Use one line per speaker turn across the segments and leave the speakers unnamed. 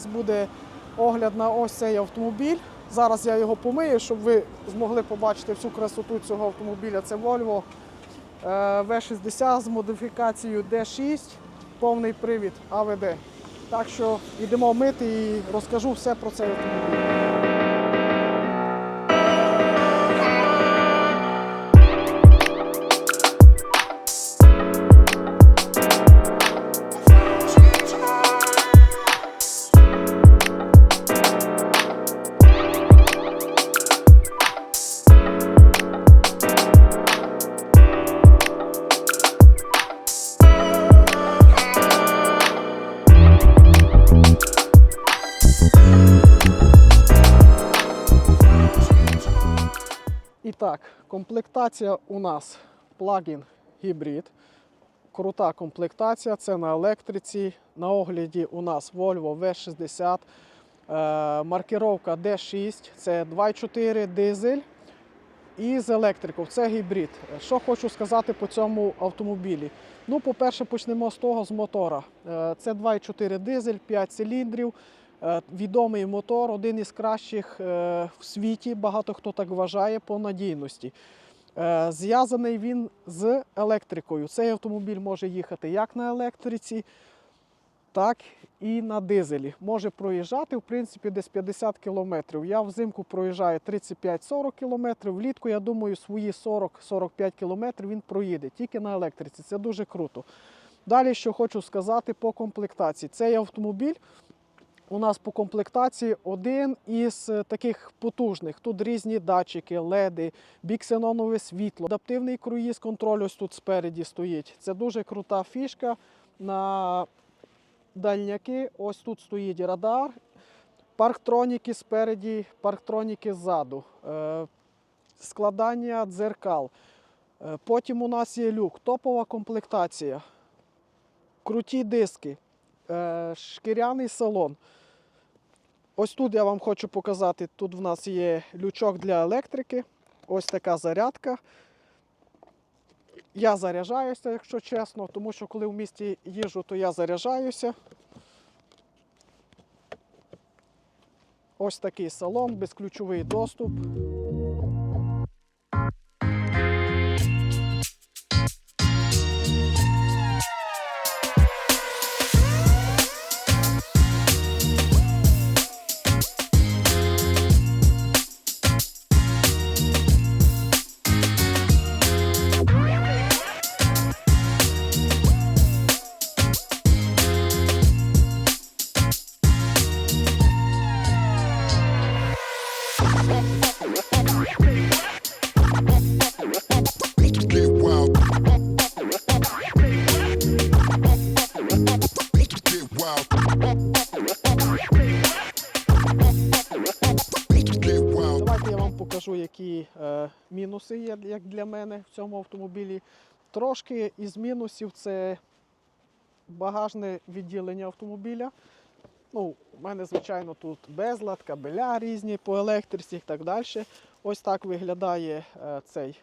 нас буде огляд на ось цей автомобіль. Зараз я його помию, щоб ви змогли побачити всю красоту цього автомобіля. Це Volvo е, V60 з модифікацією D6, повний привід АВД. Так що йдемо мити і розкажу все про цей автомобіль. Так, комплектація у нас плагін гібрид. Крута комплектація, це на електриці. На огляді у нас Volvo V60. Е, маркировка D6, це 2.4 дизель. І з електрикою, це гібрид. Що хочу сказати по цьому автомобілі? Ну, по-перше, почнемо з того з мотора. Е, Це 2.4 дизель, 5 циліндрів. Е, Відомий мотор, один із кращих е, в світі. Багато хто так вважає по надійності. Е, Зв'язаний він з електрикою. Цей автомобіль може їхати як на електриці, так і на дизелі. Може проїжджати, в принципі, десь 50 кілометрів. Я взимку проїжджаю 35-40 кілометрів. Влітку, я думаю, свої 40-45 кілометрів він проїде тільки на електриці. Це дуже круто. Далі, що хочу сказати по комплектації. Цей автомобіль у нас по комплектації один із е, таких потужних. Тут різні датчики, леди, біксенонове світло, адаптивний круїз контроль ось тут спереді стоїть. Це дуже крута фішка. На дальняки ось тут стоїть радар, парктроніки спереді, парктроніки ззаду, е, складання дзеркал. Е, Потім у нас є люк, топова комплектація, круті диски, шкіряний салон. Ось тут я вам хочу показати. Тут в нас є лючок для електрики. Ось така зарядка. Я заряджаюся, якщо чесно, тому що коли в місті їжджу, то я заряджаюся. Ось такий салон, безключовий доступ. Мінуси є як для мене в цьому автомобілі. Трошки із мінусів це багажне відділення автомобіля. Ну, у мене, звичайно, тут безлад, кабеля різні по електриці і так далі. Ось так виглядає е, цей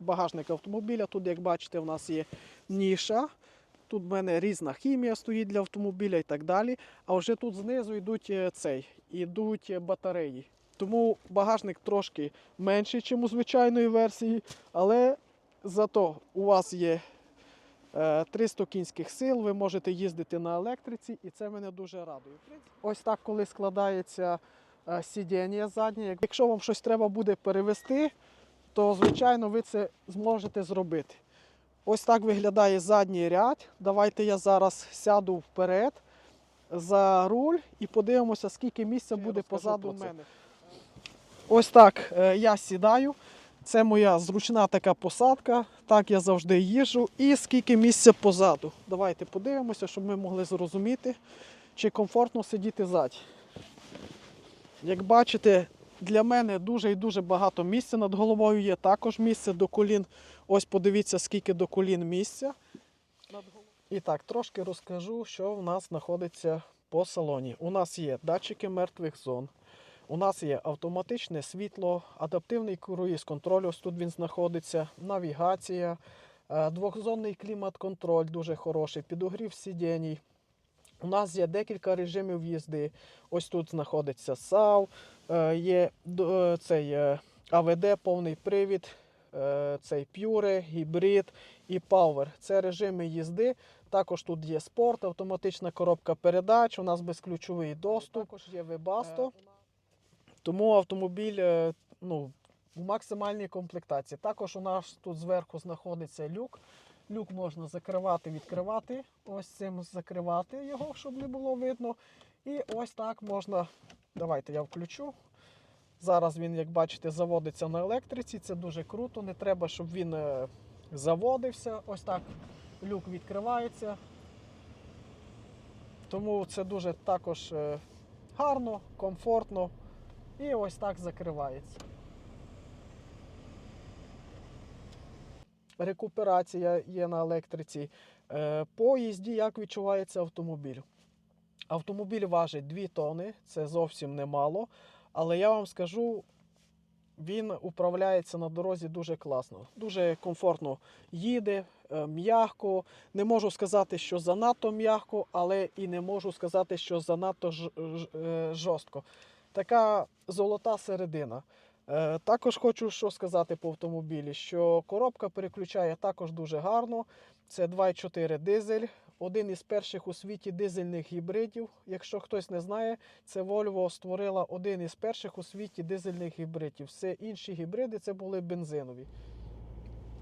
багажник автомобіля. Тут, як бачите, в нас є ніша. Тут в мене різна хімія стоїть для автомобіля і так далі. А вже тут знизу йдуть е, цей, йдуть батареї. Тому багажник трошки менший, ніж у звичайної версії, але зато у вас є е, 300 кінських сил, ви можете їздити на електриці, і це мене дуже радує. Ось так, коли складається е, сидіння заднє. Якщо вам щось треба буде перевести, то звичайно ви це зможете зробити. Ось так виглядає задній ряд. Давайте я зараз сяду вперед за руль і подивимося, скільки місця буде позаду мене. Ось так е, я сідаю. Це моя зручна така посадка. Так я завжди їжджу. І скільки місця позаду. Давайте подивимося, щоб ми могли зрозуміти, чи комфортно сидіти ззаді. Як бачите, для мене дуже і дуже багато місця над головою є. Також місце до колін. Ось подивіться, скільки до колін місця. І так, трошки розкажу, що в нас знаходиться по салоні. У нас є датчики мертвих зон. У нас є автоматичне світло, адаптивний круїз контроль, ось тут він знаходиться, навігація, е, двохзонний клімат-контроль дуже хороший, підогрів сидінь, У нас є декілька режимів їзди. Ось тут знаходиться САУ, е, є е, цей АВД, повний привід, цей Pure, гібрид і Power. Це режими їзди. Також тут є спорт, автоматична коробка передач, у нас безключовий доступ. Також є Webasto. Тому автомобіль е, ну, в максимальній комплектації. Також у нас тут зверху знаходиться люк. Люк можна закривати, відкривати. Ось цим закривати його, щоб не було видно. І ось так можна. Давайте я включу. Зараз він, як бачите, заводиться на електриці. Це дуже круто. Не треба, щоб він е, заводився. Ось так люк відкривається. Тому це дуже також е, гарно, комфортно. І ось так закривається. Рекуперація є на електриці. Е, По їзді як відчувається автомобіль? Автомобіль важить 2 тони, це зовсім немало. Але я вам скажу, він управляється на дорозі дуже класно, дуже комфортно їде, е, м'яко. Не можу сказати, що занадто м'яко, але і не можу сказати, що занадто е, жорстко. Така золота середина. Е, Також хочу що сказати по автомобілі, що коробка переключає також дуже гарно. Це 2,4 дизель, один із перших у світі дизельних гібридів. Якщо хтось не знає, це Volvo створила один із перших у світі дизельних гібридів. Все інші гібриди це були бензинові.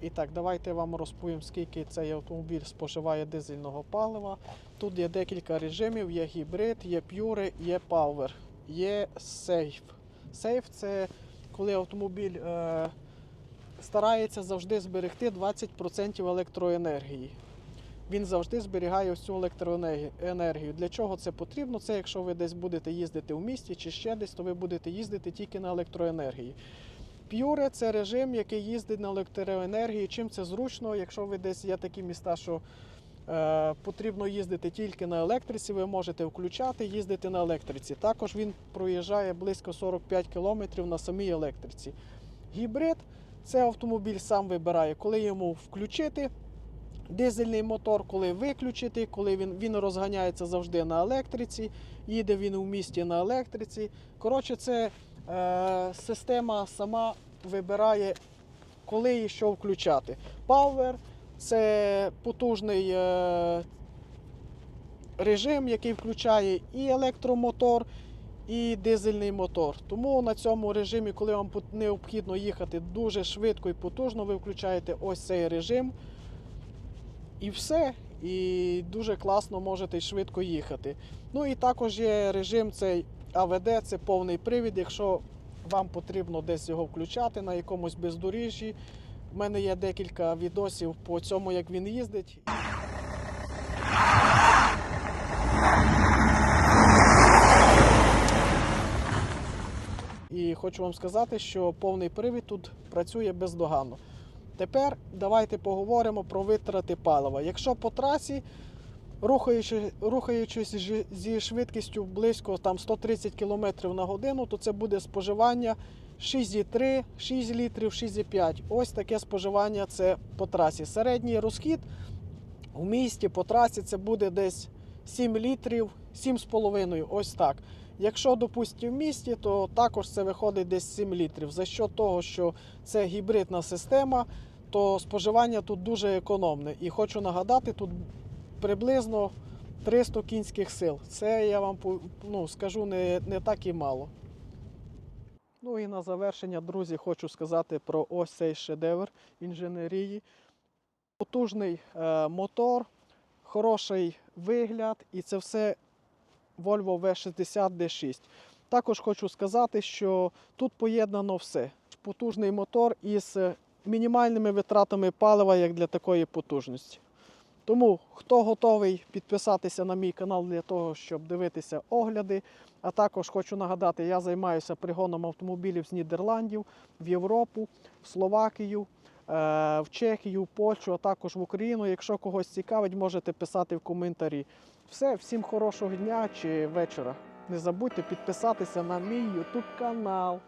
І так, давайте вам розповім, скільки цей автомобіль споживає дизельного палива. Тут є декілька режимів: є гібрид, є Pure, є Power, є Safe. Safe це коли автомобіль е, старається завжди зберегти 20% електроенергії. Він завжди зберігає всю електроенергію. Для чого це потрібно? Це якщо ви десь будете їздити в місті чи ще десь, то ви будете їздити тільки на електроенергії. Pure – це режим, який їздить на електроенергії. Чим це зручно, якщо ви десь є такі міста, що потрібно їздити тільки на електриці, ви можете включати, їздити на електриці. Також він проїжджає близько 45 км на самій електриці. Гібрид це автомобіль сам вибирає, коли йому включити дизельний мотор, коли виключити, коли він, він розганяється завжди на електриці, їде він у місті на електриці. Коротше, це е, система сама вибирає, коли і що включати. Power це потужний е, режим, який включає і електромотор, і дизельний мотор. Тому на цьому режимі, коли вам необхідно їхати дуже швидко і потужно, ви включаєте ось цей режим. І все. І дуже класно можете швидко їхати. Ну і також є режим цей АВД, це повний привід. Якщо вам потрібно десь його включати на якомусь бездоріжжі. У мене є декілька відосів по цьому, як він їздить. І хочу вам сказати, що повний привід тут працює бездоганно. Тепер давайте поговоримо про витрати палива. Якщо по трасі, рухаючи, рухаючись зі швидкістю близько там, 130 км на годину, то це буде споживання 6,3, 6 літрів, 6,5. Ось таке споживання це по трасі. Середній розхід у місті по трасі це буде десь 7 літрів, 7,5. Ось так. Якщо, допустимо, в місті, то також це виходить десь 7 літрів. За що того, що це гібридна система, то споживання тут дуже економне. І хочу нагадати, тут приблизно 300 кінських сил. Це я вам ну, скажу не, не так і мало. Ну і на завершення, друзі, хочу сказати про ось цей шедевр інженерії. Потужний е, мотор, хороший вигляд, і це все Volvo V60 D6. Також хочу сказати, що тут поєднано все. Потужний мотор із е, мінімальними витратами палива, як для такої потужності. Тому, хто готовий підписатися на мій канал для того, щоб дивитися огляди, а також хочу нагадати, я займаюся пригоном автомобілів з Нідерландів в Європу, в Словакію, е, в Чехію, в Польщу, а також в Україну. Якщо когось цікавить, можете писати в коментарі. Все, всім хорошого дня чи вечора. Не забудьте підписатися на мій YouTube канал.